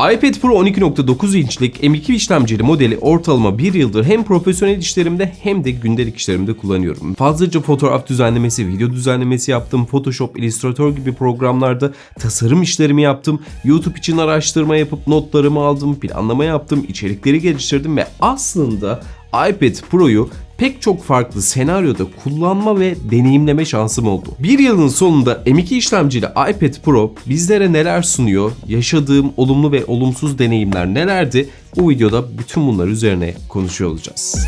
iPad Pro 12.9 inçlik M2 işlemcili modeli ortalama bir yıldır hem profesyonel işlerimde hem de gündelik işlerimde kullanıyorum. Fazlaca fotoğraf düzenlemesi, video düzenlemesi yaptım, Photoshop, Illustrator gibi programlarda tasarım işlerimi yaptım, YouTube için araştırma yapıp notlarımı aldım, planlama yaptım, içerikleri geliştirdim ve aslında iPad Pro'yu pek çok farklı senaryoda kullanma ve deneyimleme şansım oldu. Bir yılın sonunda M2 işlemcili iPad Pro bizlere neler sunuyor, yaşadığım olumlu ve olumsuz deneyimler nelerdi? Bu videoda bütün bunlar üzerine konuşuyor olacağız.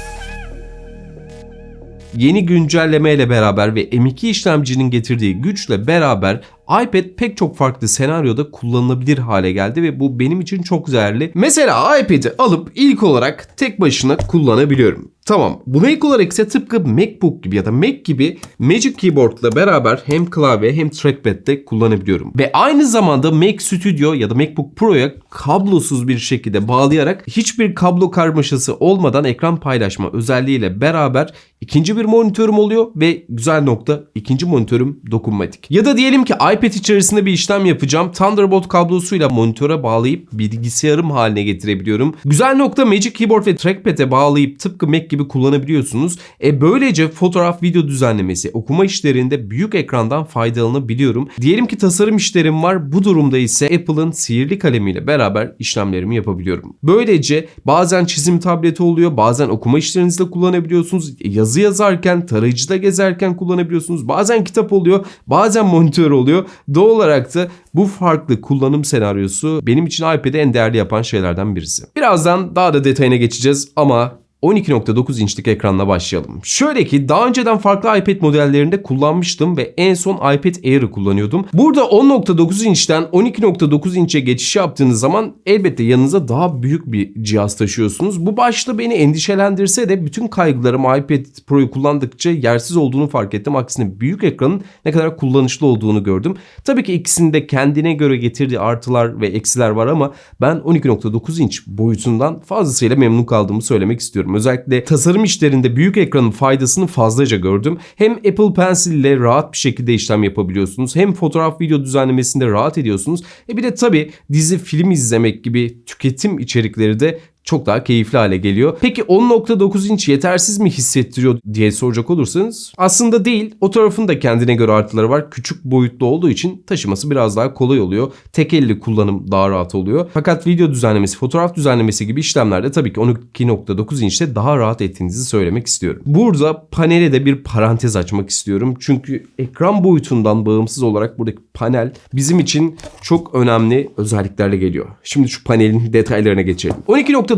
Yeni güncelleme ile beraber ve M2 işlemcinin getirdiği güçle beraber iPad pek çok farklı senaryoda kullanılabilir hale geldi ve bu benim için çok değerli. Mesela iPad'i alıp ilk olarak tek başına kullanabiliyorum. Tamam. Buna ilk olarak ise tıpkı MacBook gibi ya da Mac gibi Magic Keyboard ile beraber hem klavye hem trackpad'de kullanabiliyorum. Ve aynı zamanda Mac Studio ya da MacBook Pro'ya kablosuz bir şekilde bağlayarak hiçbir kablo karmaşası olmadan ekran paylaşma özelliğiyle beraber ikinci bir monitörüm oluyor ve güzel nokta ikinci monitörüm dokunmatik. Ya da diyelim ki iPad içerisinde bir işlem yapacağım. Thunderbolt kablosuyla monitöre bağlayıp bilgisayarım haline getirebiliyorum. Güzel nokta Magic Keyboard ve Trackpad'e bağlayıp tıpkı Mac gibi kullanabiliyorsunuz. E böylece fotoğraf, video düzenlemesi, okuma işlerinde büyük ekrandan faydalanabiliyorum. Diyelim ki tasarım işlerim var. Bu durumda ise Apple'ın sihirli kalemiyle beraber işlemlerimi yapabiliyorum. Böylece bazen çizim tableti oluyor, bazen okuma işlerinizde kullanabiliyorsunuz. Yazı yazarken, tarayıcıda gezerken kullanabiliyorsunuz. Bazen kitap oluyor, bazen monitör oluyor. Doğal olarak da bu farklı kullanım senaryosu benim için iPad'i en değerli yapan şeylerden birisi. Birazdan daha da detayına geçeceğiz ama 12.9 inçlik ekranla başlayalım. Şöyle ki daha önceden farklı iPad modellerinde kullanmıştım ve en son iPad Air'ı kullanıyordum. Burada 10.9 inçten 12.9 inçe geçiş yaptığınız zaman elbette yanınıza daha büyük bir cihaz taşıyorsunuz. Bu başta beni endişelendirse de bütün kaygılarım iPad Pro'yu kullandıkça yersiz olduğunu fark ettim. Aksine büyük ekranın ne kadar kullanışlı olduğunu gördüm. Tabii ki ikisinde kendine göre getirdiği artılar ve eksiler var ama ben 12.9 inç boyutundan fazlasıyla memnun kaldığımı söylemek istiyorum. Özellikle tasarım işlerinde büyük ekranın faydasını fazlaca gördüm. Hem Apple Pencil ile rahat bir şekilde işlem yapabiliyorsunuz. Hem fotoğraf video düzenlemesinde rahat ediyorsunuz. E bir de tabii dizi film izlemek gibi tüketim içerikleri de çok daha keyifli hale geliyor. Peki 10.9 inç yetersiz mi hissettiriyor diye soracak olursanız aslında değil. O tarafın da kendine göre artıları var. Küçük boyutlu olduğu için taşıması biraz daha kolay oluyor. Tek elli kullanım daha rahat oluyor. Fakat video düzenlemesi, fotoğraf düzenlemesi gibi işlemlerde tabii ki 12.9 inçte daha rahat ettiğinizi söylemek istiyorum. Burada panele de bir parantez açmak istiyorum. Çünkü ekran boyutundan bağımsız olarak buradaki panel bizim için çok önemli özelliklerle geliyor. Şimdi şu panelin detaylarına geçelim.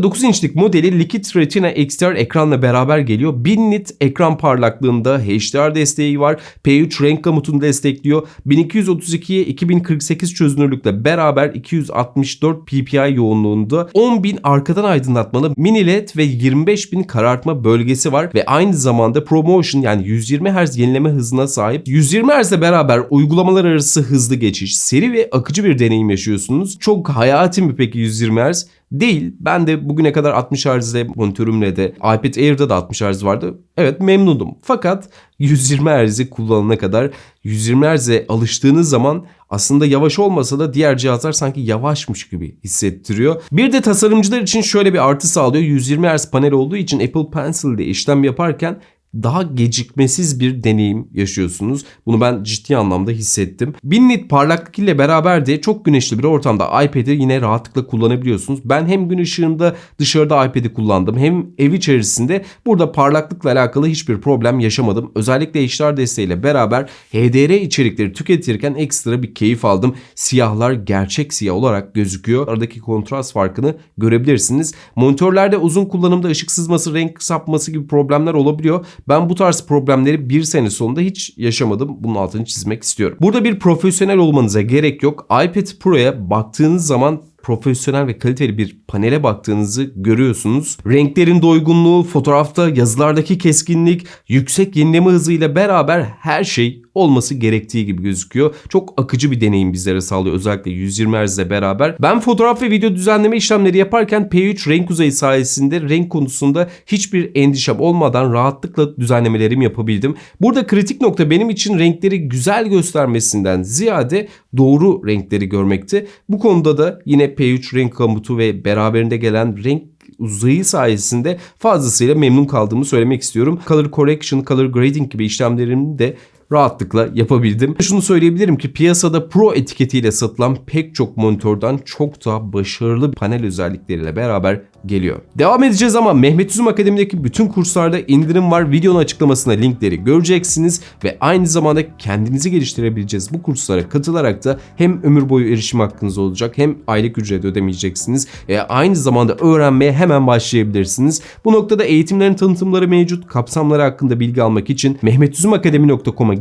12.9 inçlik modeli Liquid Retina XDR ekranla beraber geliyor. 1000 nit ekran parlaklığında HDR desteği var. P3 renk gamutunu destekliyor. 1232'ye 2048 çözünürlükle beraber 264 ppi yoğunluğunda 10.000 arkadan aydınlatmalı mini led ve 25.000 karartma bölgesi var ve aynı zamanda ProMotion yani 120 Hz yenileme hızına sahip. 120 Hz ile beraber uygulamalar arası hızlı geçiş, seri ve akıcı bir deneyim yaşıyorsunuz. Çok hayati mi peki 120 Hz? Değil. Ben de bugüne kadar 60 Hz'de monitörümle de iPad Air'da da 60 Hz vardı. Evet memnundum. Fakat 120 Hz'i kullanana kadar 120 Hz'e alıştığınız zaman aslında yavaş olmasa da diğer cihazlar sanki yavaşmış gibi hissettiriyor. Bir de tasarımcılar için şöyle bir artı sağlıyor. 120 Hz panel olduğu için Apple Pencil ile işlem yaparken daha gecikmesiz bir deneyim yaşıyorsunuz. Bunu ben ciddi anlamda hissettim. 1000 nit parlaklık ile beraber de çok güneşli bir ortamda iPad'i yine rahatlıkla kullanabiliyorsunuz. Ben hem gün ışığında dışarıda iPad'i kullandım hem ev içerisinde burada parlaklıkla alakalı hiçbir problem yaşamadım. Özellikle HDR desteğiyle beraber HDR içerikleri tüketirken ekstra bir keyif aldım. Siyahlar gerçek siyah olarak gözüküyor. Aradaki kontrast farkını görebilirsiniz. Monitörlerde uzun kullanımda ışık sızması, renk sapması gibi problemler olabiliyor. Ben bu tarz problemleri bir sene sonunda hiç yaşamadım. Bunun altını çizmek istiyorum. Burada bir profesyonel olmanıza gerek yok. iPad Pro'ya baktığınız zaman profesyonel ve kaliteli bir panele baktığınızı görüyorsunuz. Renklerin doygunluğu, fotoğrafta yazılardaki keskinlik, yüksek yenileme hızıyla beraber her şey olması gerektiği gibi gözüküyor. Çok akıcı bir deneyim bizlere sağlıyor özellikle 120 Hz ile beraber. Ben fotoğraf ve video düzenleme işlemleri yaparken P3 renk uzayı sayesinde renk konusunda hiçbir endişem olmadan rahatlıkla düzenlemelerimi yapabildim. Burada kritik nokta benim için renkleri güzel göstermesinden ziyade doğru renkleri görmekti. Bu konuda da yine P3 renk komutu ve beraberinde gelen renk uzayı sayesinde fazlasıyla memnun kaldığımı söylemek istiyorum. Color correction, color grading gibi işlemlerimi de rahatlıkla yapabildim. Şunu söyleyebilirim ki piyasada Pro etiketiyle satılan pek çok monitörden çok daha başarılı panel özellikleriyle beraber geliyor. Devam edeceğiz ama Mehmet Üzüm Akademi'deki bütün kurslarda indirim var. Videonun açıklamasına linkleri göreceksiniz ve aynı zamanda kendinizi geliştirebileceğiz bu kurslara katılarak da hem ömür boyu erişim hakkınız olacak hem aylık ücret ödemeyeceksiniz. E, aynı zamanda öğrenmeye hemen başlayabilirsiniz. Bu noktada eğitimlerin tanıtımları mevcut. Kapsamları hakkında bilgi almak için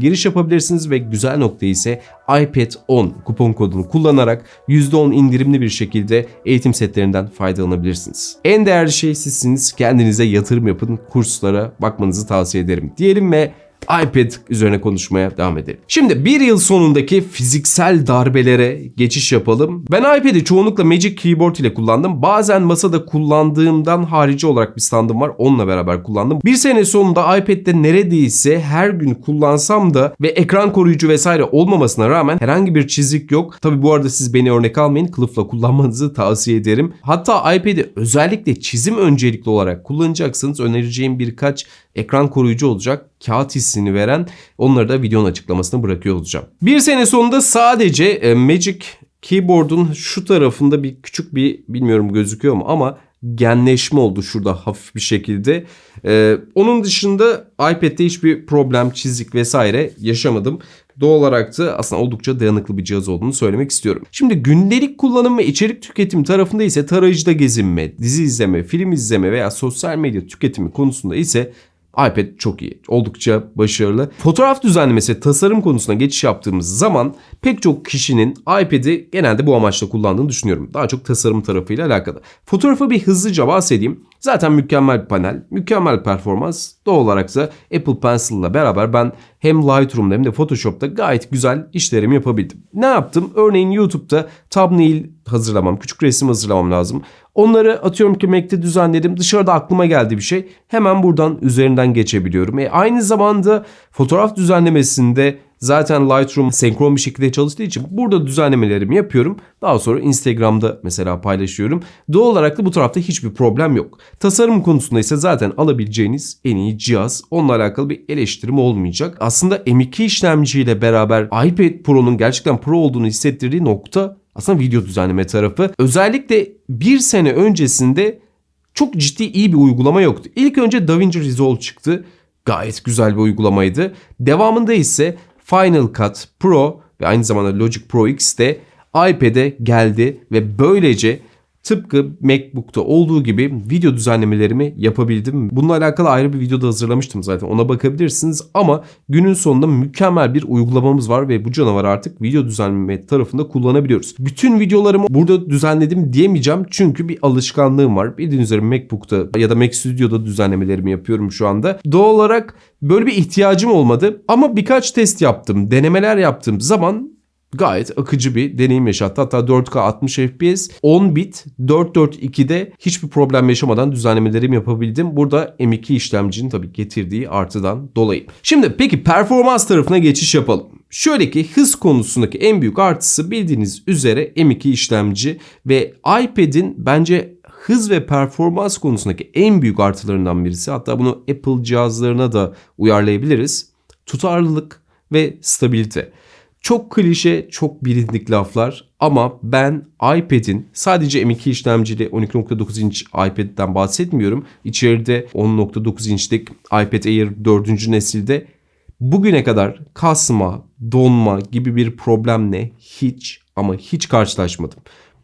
giriş yapabilirsiniz ve güzel nokta ise iPad 10 kupon kodunu kullanarak %10 indirimli bir şekilde eğitim setlerinden faydalanabilirsiniz. En değerli şey sizsiniz. Kendinize yatırım yapın. Kurslara bakmanızı tavsiye ederim. Diyelim ve iPad üzerine konuşmaya devam edelim. Şimdi bir yıl sonundaki fiziksel darbelere geçiş yapalım. Ben iPad'i çoğunlukla Magic Keyboard ile kullandım. Bazen masada kullandığımdan harici olarak bir standım var. Onunla beraber kullandım. Bir sene sonunda iPad'de neredeyse her gün kullansam da ve ekran koruyucu vesaire olmamasına rağmen herhangi bir çizik yok. Tabi bu arada siz beni örnek almayın. Kılıfla kullanmanızı tavsiye ederim. Hatta iPad'i özellikle çizim öncelikli olarak kullanacaksanız önereceğim birkaç ekran koruyucu olacak. Kağıt hissini veren onları da videonun açıklamasına bırakıyor olacağım. Bir sene sonunda sadece e, Magic Keyboard'un şu tarafında bir küçük bir bilmiyorum gözüküyor mu ama genleşme oldu şurada hafif bir şekilde. Ee, onun dışında iPad'de hiçbir problem, çizik vesaire yaşamadım. Doğal olarak da aslında oldukça dayanıklı bir cihaz olduğunu söylemek istiyorum. Şimdi gündelik kullanım ve içerik tüketimi tarafında ise tarayıcıda gezinme, dizi izleme, film izleme veya sosyal medya tüketimi konusunda ise iPad çok iyi. Oldukça başarılı. Fotoğraf düzenlemesi, tasarım konusuna geçiş yaptığımız zaman pek çok kişinin iPad'i genelde bu amaçla kullandığını düşünüyorum. Daha çok tasarım tarafıyla alakalı. Fotoğrafı bir hızlıca bahsedeyim. Zaten mükemmel bir panel, mükemmel performans. Doğal olarak da Apple Pencil ile beraber ben hem Lightroom'da hem de Photoshop'ta gayet güzel işlerimi yapabildim. Ne yaptım? Örneğin YouTube'da thumbnail hazırlamam, küçük resim hazırlamam lazım. Onları atıyorum ki Mac'te düzenledim. Dışarıda aklıma geldi bir şey. Hemen buradan üzerinden geçebiliyorum. E aynı zamanda fotoğraf düzenlemesinde zaten Lightroom senkron bir şekilde çalıştığı için burada düzenlemelerimi yapıyorum. Daha sonra Instagram'da mesela paylaşıyorum. Doğal olarak da bu tarafta hiçbir problem yok. Tasarım konusunda ise zaten alabileceğiniz en iyi cihaz. Onunla alakalı bir eleştirim olmayacak. Aslında M2 işlemciyle beraber iPad Pro'nun gerçekten Pro olduğunu hissettirdiği nokta aslında video düzenleme tarafı. Özellikle bir sene öncesinde çok ciddi iyi bir uygulama yoktu. İlk önce DaVinci Resolve çıktı. Gayet güzel bir uygulamaydı. Devamında ise Final Cut Pro ve aynı zamanda Logic Pro X de iPad'e geldi ve böylece Tıpkı MacBook'ta olduğu gibi video düzenlemelerimi yapabildim. Bununla alakalı ayrı bir videoda hazırlamıştım zaten ona bakabilirsiniz. Ama günün sonunda mükemmel bir uygulamamız var ve bu canavar artık video düzenleme tarafında kullanabiliyoruz. Bütün videolarımı burada düzenledim diyemeyeceğim çünkü bir alışkanlığım var. Bildiğiniz üzere MacBook'ta ya da Mac Studio'da düzenlemelerimi yapıyorum şu anda. Doğal olarak böyle bir ihtiyacım olmadı ama birkaç test yaptım, denemeler yaptığım zaman gayet akıcı bir deneyim yaşattı. Hatta 4K 60 FPS 10 bit 442'de hiçbir problem yaşamadan düzenlemelerimi yapabildim. Burada M2 işlemcinin tabii getirdiği artıdan dolayı. Şimdi peki performans tarafına geçiş yapalım. Şöyle ki hız konusundaki en büyük artısı bildiğiniz üzere M2 işlemci ve iPad'in bence hız ve performans konusundaki en büyük artılarından birisi. Hatta bunu Apple cihazlarına da uyarlayabiliriz. Tutarlılık ve stabilite. Çok klişe, çok bilindik laflar ama ben iPad'in sadece M2 işlemcili 12.9 inç iPad'den bahsetmiyorum. İçeride 10.9 inçlik iPad Air 4. nesilde bugüne kadar kasma, donma gibi bir problemle hiç ama hiç karşılaşmadım.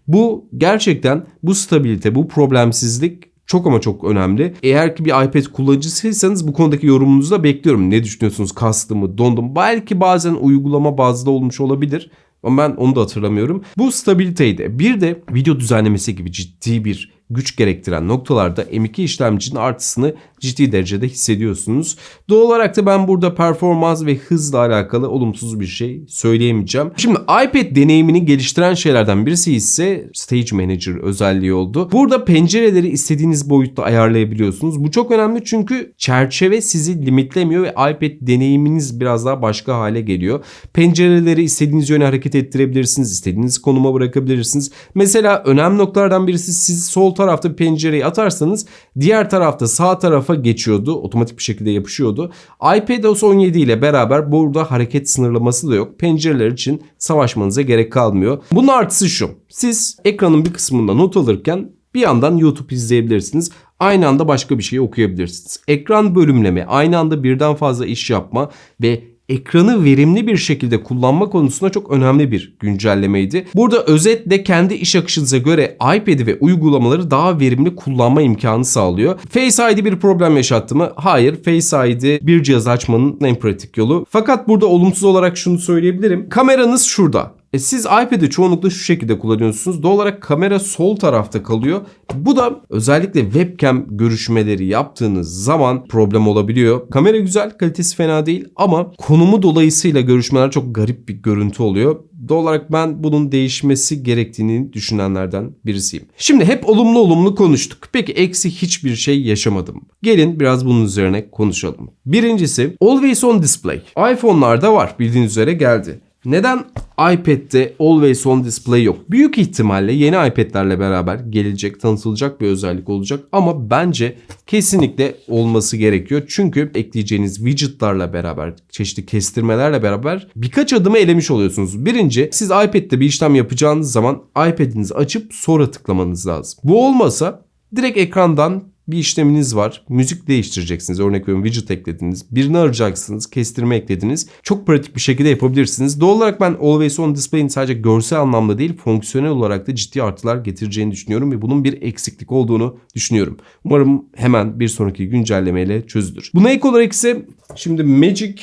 Bu gerçekten bu stabilite, bu problemsizlik çok ama çok önemli. Eğer ki bir iPad kullanıcısıysanız bu konudaki yorumunuzu da bekliyorum. Ne düşünüyorsunuz? Kastı mı? Dondu mu? Belki bazen uygulama bazlı olmuş olabilir. Ama ben onu da hatırlamıyorum. Bu stabiliteydi. Bir de video düzenlemesi gibi ciddi bir güç gerektiren noktalarda M2 işlemcinin artısını ciddi derecede hissediyorsunuz. Doğal olarak da ben burada performans ve hızla alakalı olumsuz bir şey söyleyemeyeceğim. Şimdi iPad deneyimini geliştiren şeylerden birisi ise Stage Manager özelliği oldu. Burada pencereleri istediğiniz boyutta ayarlayabiliyorsunuz. Bu çok önemli çünkü çerçeve sizi limitlemiyor ve iPad deneyiminiz biraz daha başka hale geliyor. Pencereleri istediğiniz yöne hareket ettirebilirsiniz. istediğiniz konuma bırakabilirsiniz. Mesela önemli noktalardan birisi siz sol tarafta pencereyi atarsanız diğer tarafta sağ tarafa geçiyordu. Otomatik bir şekilde yapışıyordu. iPadOS 17 ile beraber burada hareket sınırlaması da yok. Pencereler için savaşmanıza gerek kalmıyor. Bunun artısı şu. Siz ekranın bir kısmında not alırken bir yandan YouTube izleyebilirsiniz. Aynı anda başka bir şey okuyabilirsiniz. Ekran bölümleme, aynı anda birden fazla iş yapma ve ekranı verimli bir şekilde kullanma konusunda çok önemli bir güncellemeydi. Burada özetle kendi iş akışınıza göre iPad'i ve uygulamaları daha verimli kullanma imkanı sağlıyor. Face ID bir problem yaşattı mı? Hayır. Face ID bir cihaz açmanın en pratik yolu. Fakat burada olumsuz olarak şunu söyleyebilirim. Kameranız şurada. E siz iPad'i çoğunlukla şu şekilde kullanıyorsunuz. Doğal olarak kamera sol tarafta kalıyor. Bu da özellikle webcam görüşmeleri yaptığınız zaman problem olabiliyor. Kamera güzel, kalitesi fena değil ama konumu dolayısıyla görüşmeler çok garip bir görüntü oluyor. Doğal olarak ben bunun değişmesi gerektiğini düşünenlerden birisiyim. Şimdi hep olumlu olumlu konuştuk. Peki eksi hiçbir şey yaşamadım. Gelin biraz bunun üzerine konuşalım. Birincisi Always On Display. iPhone'larda var bildiğiniz üzere geldi. Neden iPad'de Always On Display yok? Büyük ihtimalle yeni iPad'lerle beraber gelecek, tanıtılacak bir özellik olacak ama bence kesinlikle olması gerekiyor. Çünkü ekleyeceğiniz widgetlarla beraber, çeşitli kestirmelerle beraber birkaç adımı elemiş oluyorsunuz. Birinci, siz iPad'de bir işlem yapacağınız zaman iPad'inizi açıp sonra tıklamanız lazım. Bu olmasa direkt ekrandan bir işleminiz var. Müzik değiştireceksiniz. Örnek veriyorum widget eklediniz. Birini arayacaksınız. Kestirme eklediniz. Çok pratik bir şekilde yapabilirsiniz. Doğal olarak ben Always On Display'in sadece görsel anlamda değil fonksiyonel olarak da ciddi artılar getireceğini düşünüyorum ve bunun bir eksiklik olduğunu düşünüyorum. Umarım hemen bir sonraki güncellemeyle çözülür. Buna ek olarak ise şimdi Magic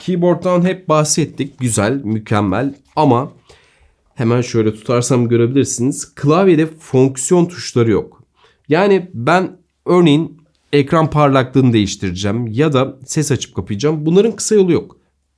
Keyboard'dan hep bahsettik. Güzel, mükemmel ama hemen şöyle tutarsam görebilirsiniz. Klavyede fonksiyon tuşları yok. Yani ben Örneğin ekran parlaklığını değiştireceğim ya da ses açıp kapayacağım. Bunların kısa yolu yok.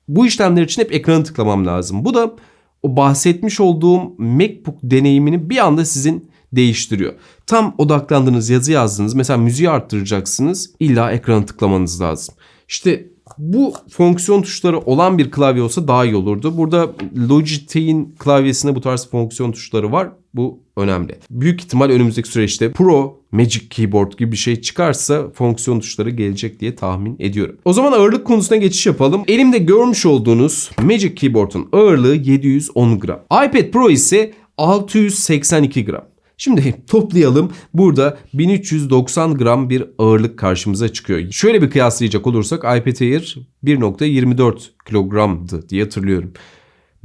Bu işlemler için hep ekranı tıklamam lazım. Bu da o bahsetmiş olduğum MacBook deneyimini bir anda sizin değiştiriyor. Tam odaklandığınız yazı yazdınız. Mesela müziği arttıracaksınız. İlla ekranı tıklamanız lazım. İşte bu fonksiyon tuşları olan bir klavye olsa daha iyi olurdu. Burada Logitech'in klavyesinde bu tarz fonksiyon tuşları var. Bu önemli. Büyük ihtimal önümüzdeki süreçte Pro Magic Keyboard gibi bir şey çıkarsa fonksiyon tuşları gelecek diye tahmin ediyorum. O zaman ağırlık konusuna geçiş yapalım. Elimde görmüş olduğunuz Magic Keyboard'un ağırlığı 710 gram. iPad Pro ise 682 gram. Şimdi toplayalım. Burada 1390 gram bir ağırlık karşımıza çıkıyor. Şöyle bir kıyaslayacak olursak iPad Air 1.24 kilogramdı diye hatırlıyorum.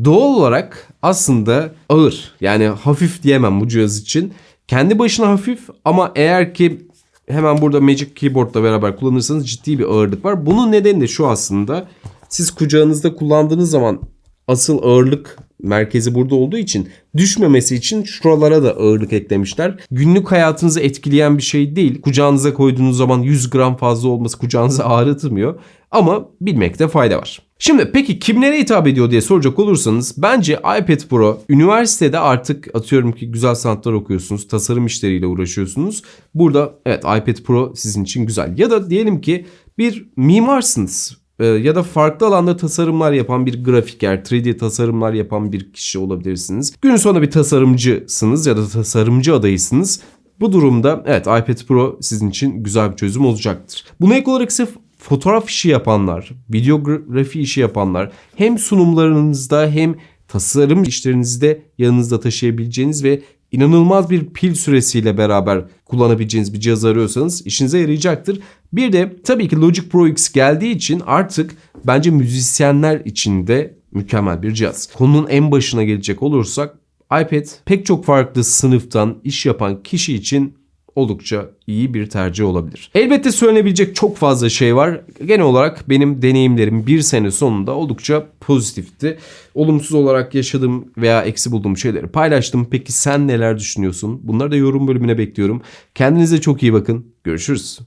Doğal olarak aslında ağır yani hafif diyemem bu cihaz için. Kendi başına hafif ama eğer ki hemen burada Magic Keyboard'la beraber kullanırsanız ciddi bir ağırlık var. Bunun nedeni de şu aslında. Siz kucağınızda kullandığınız zaman asıl ağırlık merkezi burada olduğu için düşmemesi için şuralara da ağırlık eklemişler. Günlük hayatınızı etkileyen bir şey değil. Kucağınıza koyduğunuz zaman 100 gram fazla olması kucağınızı ağrıtmıyor. Ama bilmekte fayda var. Şimdi peki kimlere hitap ediyor diye soracak olursanız bence iPad Pro üniversitede artık atıyorum ki güzel sanatlar okuyorsunuz, tasarım işleriyle uğraşıyorsunuz. Burada evet iPad Pro sizin için güzel. Ya da diyelim ki bir mimarsınız ee, ya da farklı alanda tasarımlar yapan bir grafiker, 3D tasarımlar yapan bir kişi olabilirsiniz. Gün sonu bir tasarımcısınız ya da tasarımcı adayısınız. Bu durumda evet iPad Pro sizin için güzel bir çözüm olacaktır. Buna ek olarak ise fotoğraf işi yapanlar, videografi işi yapanlar hem sunumlarınızda hem tasarım işlerinizde yanınızda taşıyabileceğiniz ve inanılmaz bir pil süresiyle beraber kullanabileceğiniz bir cihaz arıyorsanız işinize yarayacaktır. Bir de tabii ki Logic Pro X geldiği için artık bence müzisyenler için de mükemmel bir cihaz. Konunun en başına gelecek olursak iPad pek çok farklı sınıftan iş yapan kişi için oldukça iyi bir tercih olabilir. Elbette söylenebilecek çok fazla şey var. Genel olarak benim deneyimlerim bir sene sonunda oldukça pozitifti. Olumsuz olarak yaşadığım veya eksi bulduğum şeyleri paylaştım. Peki sen neler düşünüyorsun? Bunları da yorum bölümüne bekliyorum. Kendinize çok iyi bakın. Görüşürüz.